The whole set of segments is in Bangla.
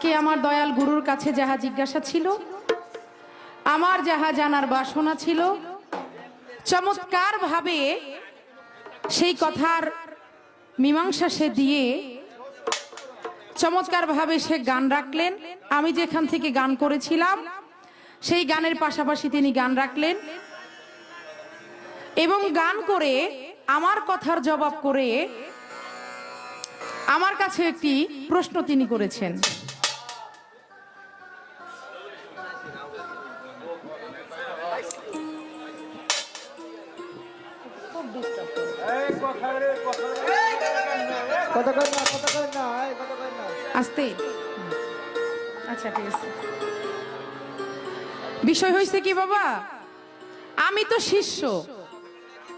কে আমার দয়াল গুরুর কাছে যাহা জিজ্ঞাসা ছিল, আমার যাহা জানার বাসনা ছিল চমৎকার ভাবে সেই কথার মীমাংসা সে দিয়ে চমৎকার ভাবে সে গান রাখলেন। আমি যেখান থেকে গান করেছিলাম, সেই গানের পাশাপাশি তিনি গান রাখলেন এবং গান করে আমার কথার জবাব করে আমার কাছে একটি প্রশ্ন তিনি করেছেন। আচ্ছা বিষয় হয়েছে কি বাবা? আমি তো শিষ্য।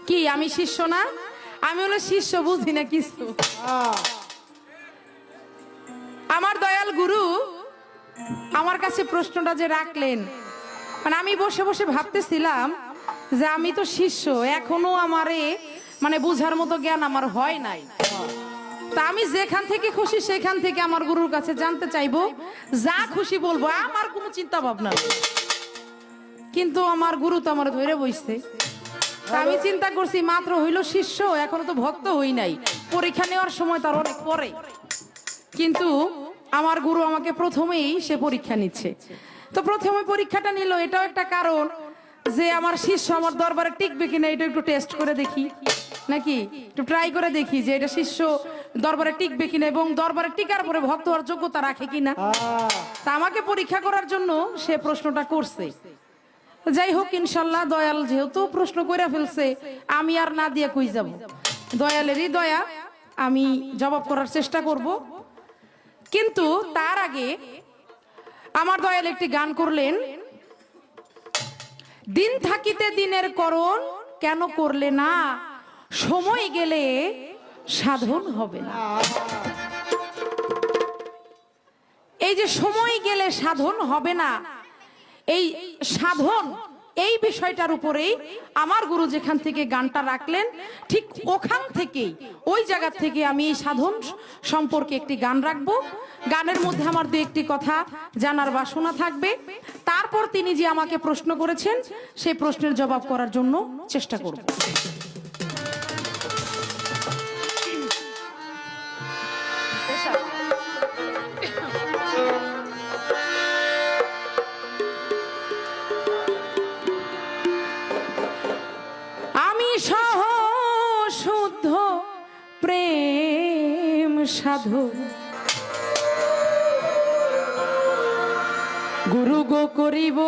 কি, আমি শিষ্য না? আমি হলো শিষ্য, বুঝি না কিছু। আমার দয়াল গুরু আমার কাছে প্রশ্নটা যে রাখলেন মানে আমি বসে বসে ভাবতেছিলাম যে আমি তো শিষ্য, এখনও আমারে মানে বুঝার মতো জ্ঞান আমার হয় নাই। তা আমি যেখান থেকে খুশি, সেখান থেকে আমার গুরুর কাছে জানতে চাইব। যা খুশি বলব, আমার কোনো চিন্তা ভাবনা কিন্তু আমার গুরু তো আমার ধরে বসছে আমি চিন্তা করছি, মাত্র হইল শিষ্য, এখনও তো ভক্ত হই নাই। পরীক্ষা নেওয়ার সময় তার অনেক পরে। কিন্তু আমার গুরু আমাকে প্রথমেই সে পরীক্ষা নিচ্ছে। তো প্রথমে পরীক্ষাটা নিল, এটাও একটা কারণ যে আমার শিষ্য আমার দরবারে টিকবে কিনা, এটা একটু টেস্ট করে দেখি। নাকি? একটু ট্রাই করে দেখি যে এটা শিষ্য দরবারে টিকবে কিনা এবং দরবারে টিকার পরে ভক্ত হওয়ার যোগ্যতা রাখে কিনা। তা আমাকে পরীক্ষা করার জন্য সে প্রশ্নটা করছে। যাই হোক ইনশাল্লাহ দয়াল যেহেতু প্রশ্ন করে ফেলছে আমি আর না দিয়ে কই যাব? দয়ালেরই দয়া আমি জবাব করার চেষ্টা করব। কিন্তু তার আগে আমার দয়াল একটি গান করলেন। দিন থাকিতে দিনের করণ কেন করলে না? সময় গেলে সাধন হবে না। এই যে সময় গেলে সাধন হবে না, এই সাধন, এই বিষয়টার উপরেই আমার গুরু যেখান থেকে গানটা রাখলেন, ঠিক ওখান থেকেই, ওই জায়গা থেকে আমি এই সাধন সম্পর্কে একটি গান রাখব। গানের মধ্যে আমার দু একটি কথা জানার বাসনা থাকবে। তারপর তিনি যে আমাকে প্রশ্ন করেছেন, সেই প্রশ্নের জবাব করার জন্য চেষ্টা করব। সাধু। গুরু গো করিব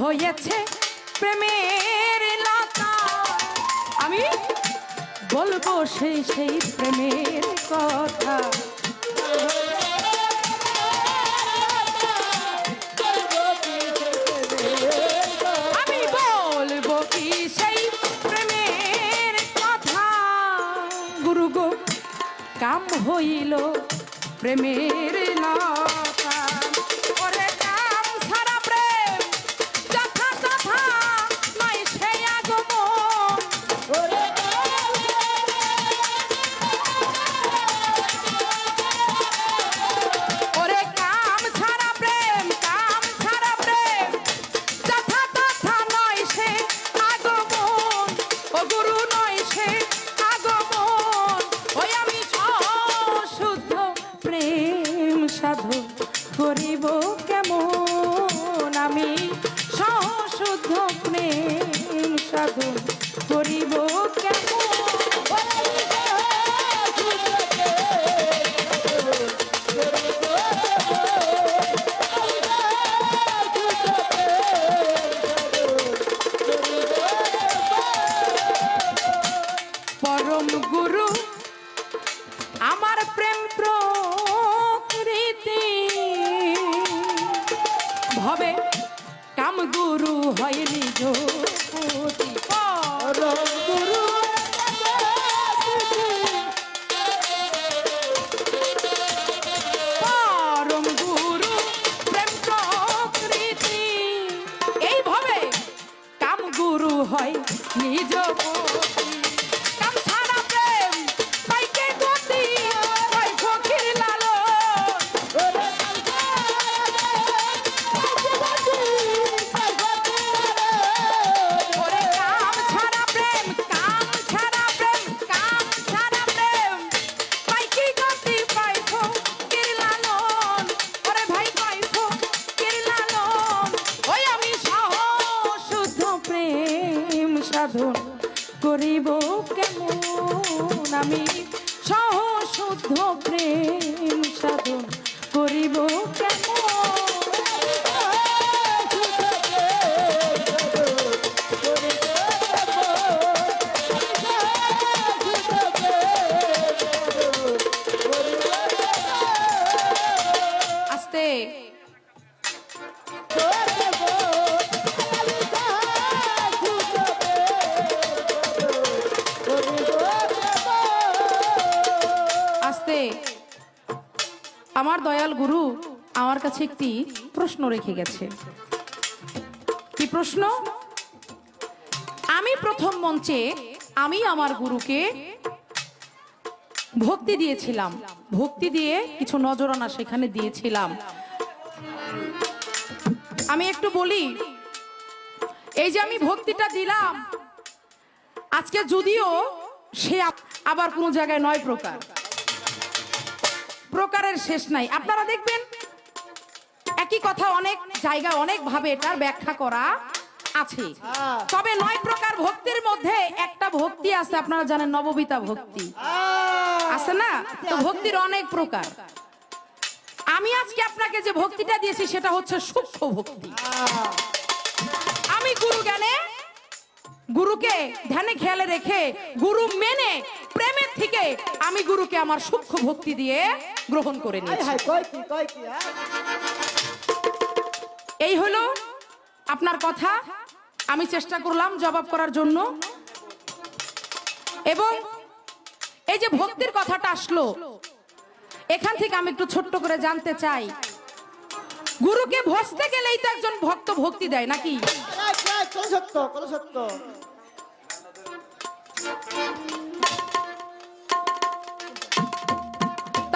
হয়েছে প্রেমের লতা। আমি বলব সেই সেই প্রেমের কথা। আমি বলব কি সেই প্রেমের কথা। কাম হইল প্রেমের কাম গুরু হয় সাধন করিব কেমন? আমি সহ শুদ্ধ প্রেম সাধন করিব কেমন? কাছে একটি প্রশ্ন রেখে গেছে। কি প্রশ্ন? আমি প্রথম মঞ্চে আমি আমার গুরুকে ভক্তি দিয়েছিলাম। ভক্তি দিয়ে কিছু নজরানা সেখানে দিয়েছিলাম। আমি একটু বলি, এই যে আমি ভক্তিটা দিলাম, আজকে যদিও সে আবার কোনো জায়গায় নয় প্রকার। প্রকারের শেষ নাই। আপনারা দেখবেন একই কথা অনেক জায়গায় অনেক ভাবে এটার ব্যাখ্যা করা আছে। হ্যাঁ। তবে নয় প্রকার ভক্তির মধ্যে একটা ভক্তি আছে আপনারা জানেন নববিতা ভক্তি। আছে না? তো ভক্তির অনেক প্রকার। আমি আজকে আপনাকে যে ভক্তিটা দিয়েছি সেটা হচ্ছে সূক্ষ্ম ভক্তি। আমি গুরু জ্ঞানে গুরুকে ধ্যানে খেয়ালে রেখে গুরু মেনে প্রেমের থেকে আমি গুরুকে আমার সূক্ষ্ম ভক্তি দিয়ে গ্রহণ করে নিয়েছি। এই হলো আপনার কথা। আমি চেষ্টা করলাম জবাব করার জন্য। এবং এই যে ভক্তির কথাটা আসলো, এখান থেকে আমি একটু ছোট্ট করে জানতে চাই। গুরুকে ভসতে গেলেই তো একজন ভক্ত ভক্তি দেয়, নাকি?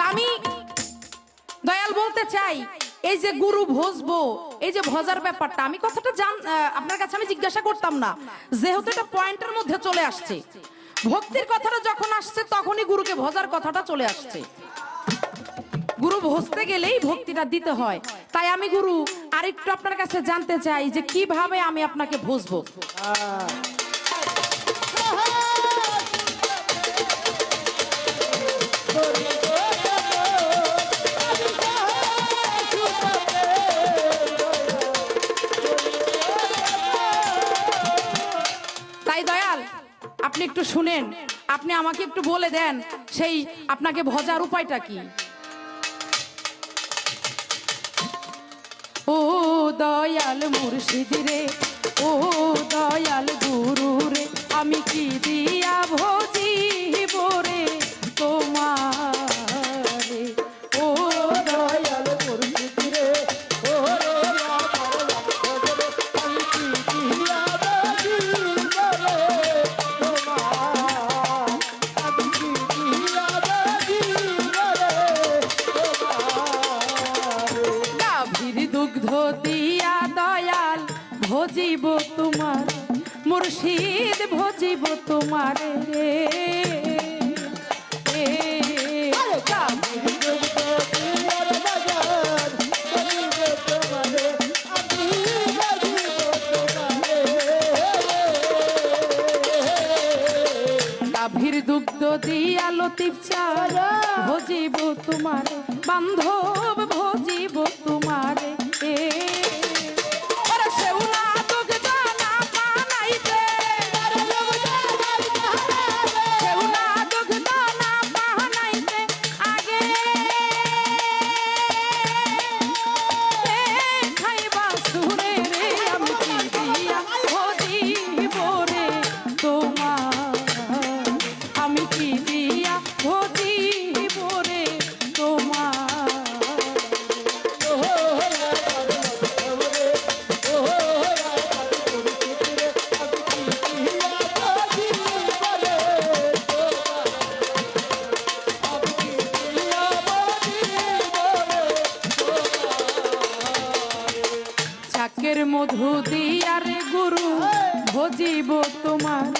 আমি দয়াল বলতে চাই এই যে গুরু ভজবো, এই যে ভজার ব্যাপারটা, আমি কথাটা জান আপনার কাছে আমি জিজ্ঞাসা করতাম না। যেহেতু এটা পয়েন্টের মধ্যে চলে আসছে। ভক্তির কথাটা যখন আসছে, তখনই গুরুকে ভজার কথাটা চলে আসছে। গুরু ভজতে গেলেই ভক্তিটা দিতে হয়। তাই আমি গুরু আরেকটু আপনার কাছে জানতে চাই যে কীভাবে আমি আপনাকে ভজবো? একটু শুনেন। আপনি আমাকে একটু বলে দেন সেই আপনাকে ভজার উপায়টা কি? ও দয়াল মুর্শিদ রে, ও দয়াল গুরু রে, আমি কি দিয়া দিয়া লতিফ চাল। ভজিব তোমার বান্ধব ভজিব তোমার। ভজিব তোমার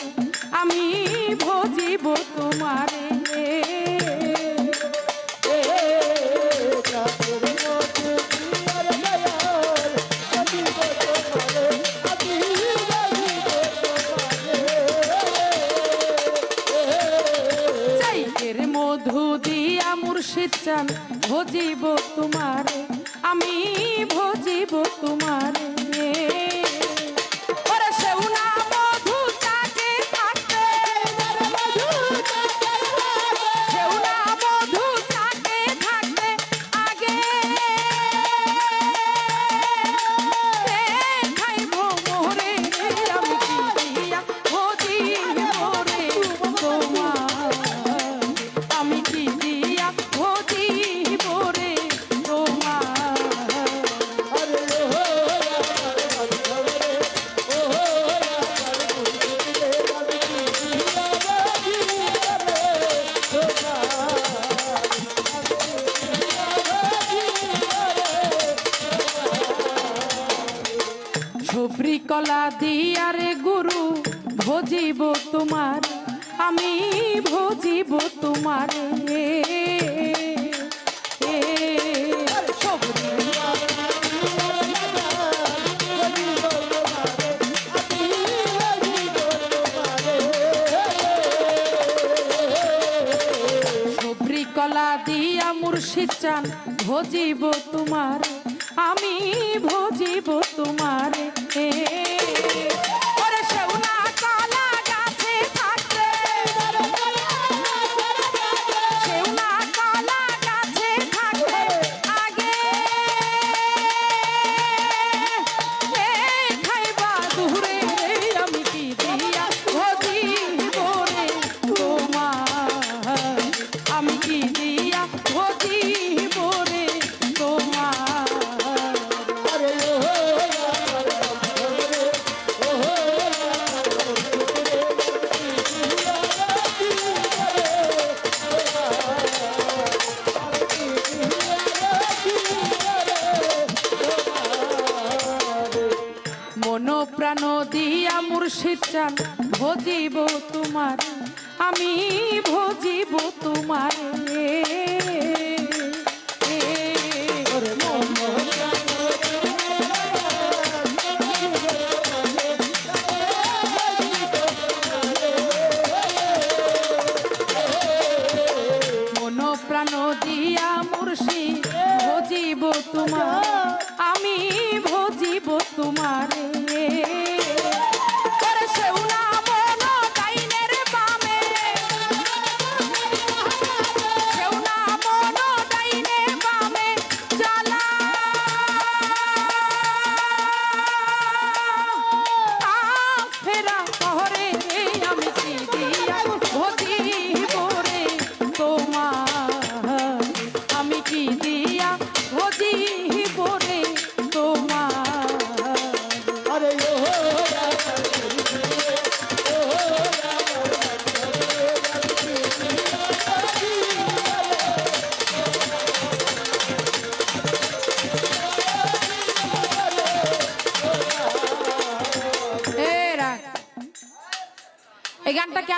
ভজিব তোমার, আমি ভজিব তোমার। কলা দিয়া মুর্শিদ চান, ভজিব তোমার, আমি ভজিব তোমার। এ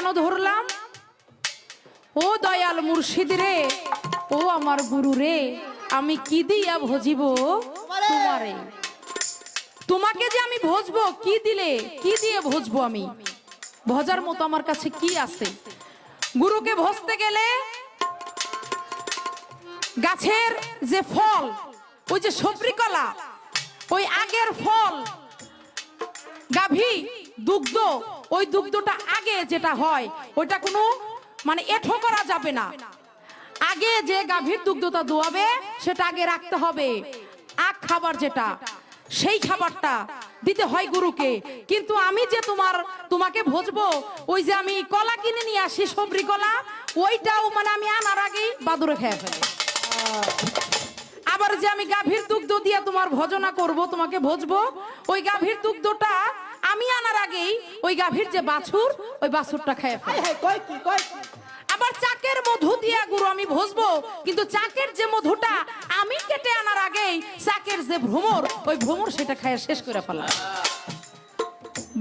কেন ধরলাম? ও দয়াল মুর্শিদ রে ও আমার গুরু রে আমি কি দিয়া ভজিব তোমারে? তোমাকে যে আমি ভজবো কি দিলে কি দিয়ে ভজবো আমি? ভজার মতো আমার কাছে কি আছে? গুরুকে ভজতে গেলে গাছের যে ফল ওই যে সবরি কলা ওই আগের ফল গাভী দুগ্ধ ওই দুগ্ধটা আগে যেটা হয়, ওইটা কোনো মানে এঠো করা যাবে না। আগে যে গাভীর দুগ্ধটা দোয়াবে, সেটা আগে রাখতে হবে। আখ খাবার যেটা, সেই খাবারটা দিতে হয় গুরুকে। কিন্তু আমি যে তোমার, তোমাকে ভজবো, ওই যে আমি কলা কিনে নিয়ে আসি, সবরি কলা, ওইটাও মানে আমি আনার আগেই বাদুরে খেয়ে ফেলে। আবার যে আমি গাভীর দুগ্ধ দিয়ে তোমার ভজনা করব, তোমাকে ভজবো, ওই গাভীর দুগ্ধটা আমি আনার আগেই ওই গাভীর যে বাছুর ওই বাছুরটা খেয়ে আবার চাকের মধু দিয়া গুরু আমি ভজবো কিন্তু চাকের যে মধুটা আমি কেটে আনার আগেই চাকের যে ভ্রমর ওই ভ্রমর সেটা খায় শেষ করে ফেলা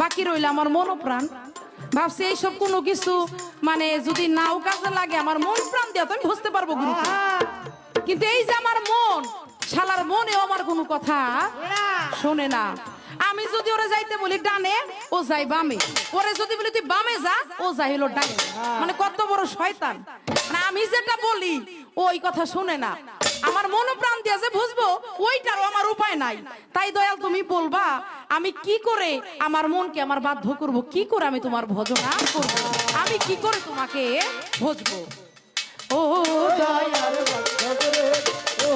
বাকি রইল আমার মনোপ্রাণ। ভাবছি এইসব কোনো কিছু মানে যদি নাও কাজে লাগে আমার মন প্রাণ দিয়া তো আমি বুঝতে পারব গুরুকে। কিন্তু এই যে আমার মন শালার মনেও আমার কোনো কথা শোনে না। আমি যদি ওরে যাইতে বলি ডানে, ও যাই বামে। ওরে যদি বলি তুই বামে যা, ও যাই হলো ডানে। মানে কত বড় শয়তান। মানে আমি যেটা বলি, ওই কথা শোনে না। আমার মন প্রাণ দিয়ে যে বুঝব, ওইটারও আমার উপায় নাই। তাই দয়াল, তুমি বলবা, আমি কি করে আমার মনকে আমার বাধ্য করব? কি করে আমি তোমার ভজনা করব? আমি কি করে তোমাকে ভজবো? ও দয়াল, ও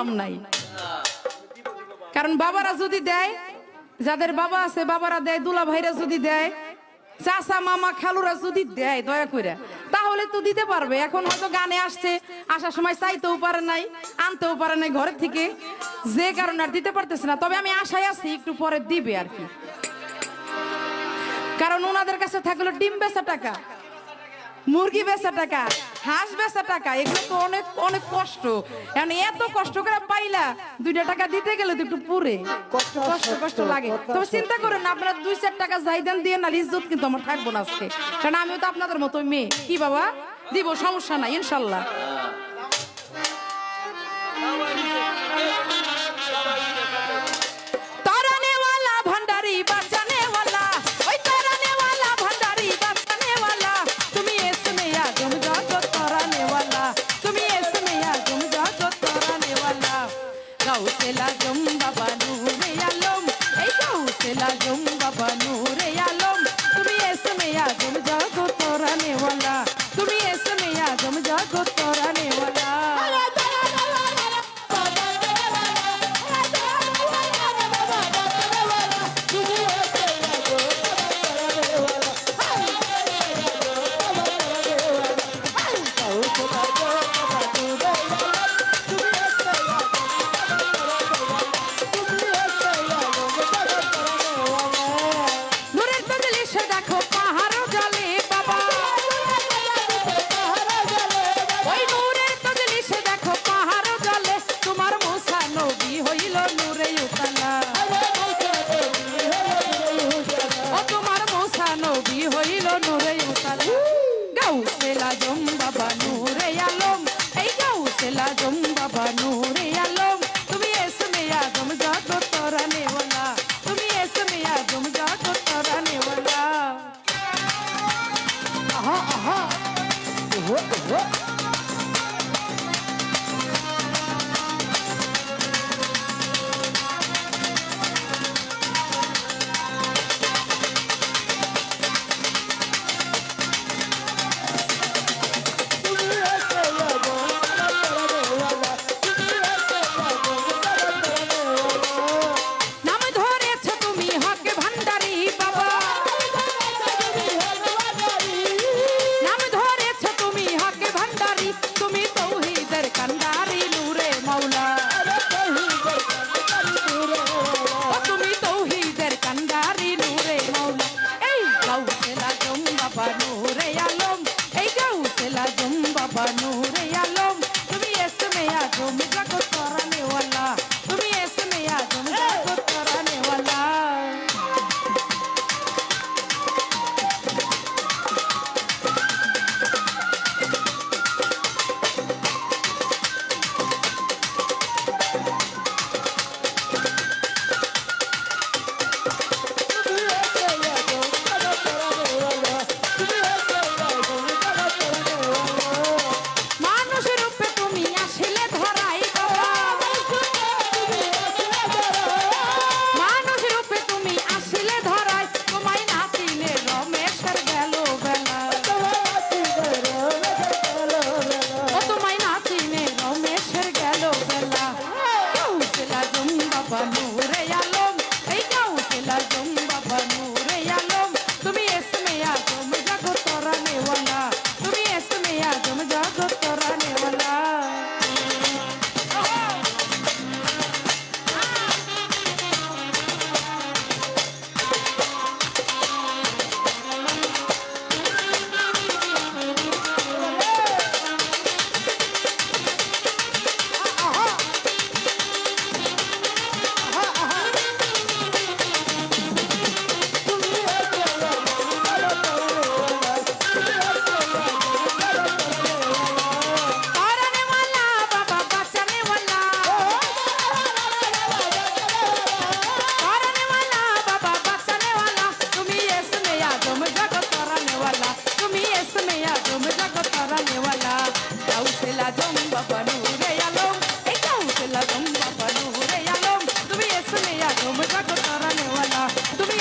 ইনকাম নাই। কারণ বাবারা যদি দেয়, যাদের বাবা আছে বাবারা দেয়, দুলা ভাইরা যদি দেয়, চাচা, মামা, খালুরা যদি দেয়, দয়া করে তাহলে তো দিতে পারবে। এখন হয়তো গানে আসছে, আসার সময় চাইতেও পারে নাই, আনতেও পারে নাই ঘরের থেকে, যে কারণে আর দিতে পারতেছে না। তবে আমি আশায় আছি একটু পরে দিবে আর কি। কারণ ওনাদের কাছে থাকল ডিম বেচা টাকা, মুরগি বেচা টাকা হাঁস বেচা টাকা এখানে তো অনেক অনেক কষ্ট। এখন এত কষ্ট করে পাইলা দুইটা টাকা দিতে গেলে তো একটু পুরে কষ্ট, কষ্ট লাগে। তবে চিন্তা করেন না, আপনারা দুই চার টাকা যাই দেন দিয়ে না ইজ্জত কিন্তু আমার থাকব না আজকে। কারণ আমিও তো আপনাদের মতো মেয়ে। কি বাবা? দিব সমস্যা নাই ইনশাল্লাহ। কাউসেলা জম বাবা নূরে আলম। এই কাউসেলা জম বাবা নূরে আলম। তুমি এসে মেয়া জম জাগো তোরা নেওয়ালা তুমি এসে মেয়া জম জাগো তোরা নেওয়ালা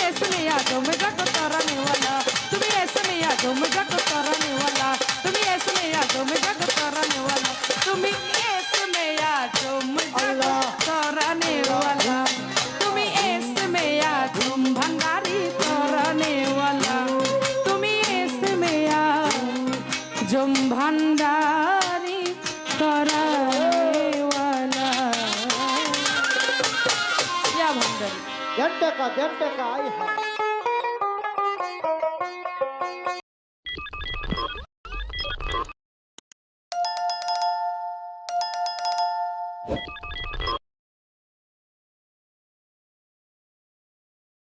Mestre Miyako. Muito